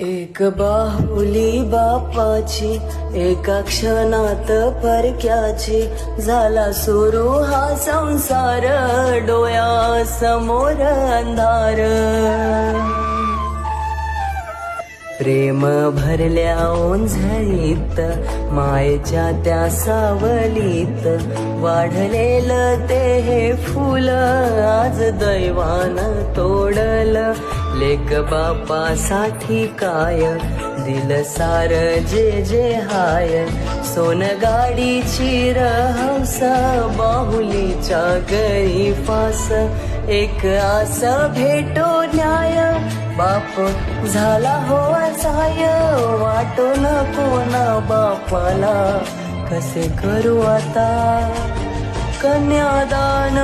एक बाहुली बापाची एका क्षणात परक्याची. झाला सुरू हा संसार डोळ्या समोर अंधार. प्रेम भरल्या ओंझळीत मायेच्या त्या सावलीत. वाढलेलं ते हे फुल आज दैवान तोडलं. लेक बापासाठी काय? दिल सार जे जे हाय. सोन गाडीची रहस बाहुलीच्या गरी फास. एक आस भेटो न्याय. बाप झाला हो साय. वाटो नको ना बापाला. कसे करू आता? कन्यादान.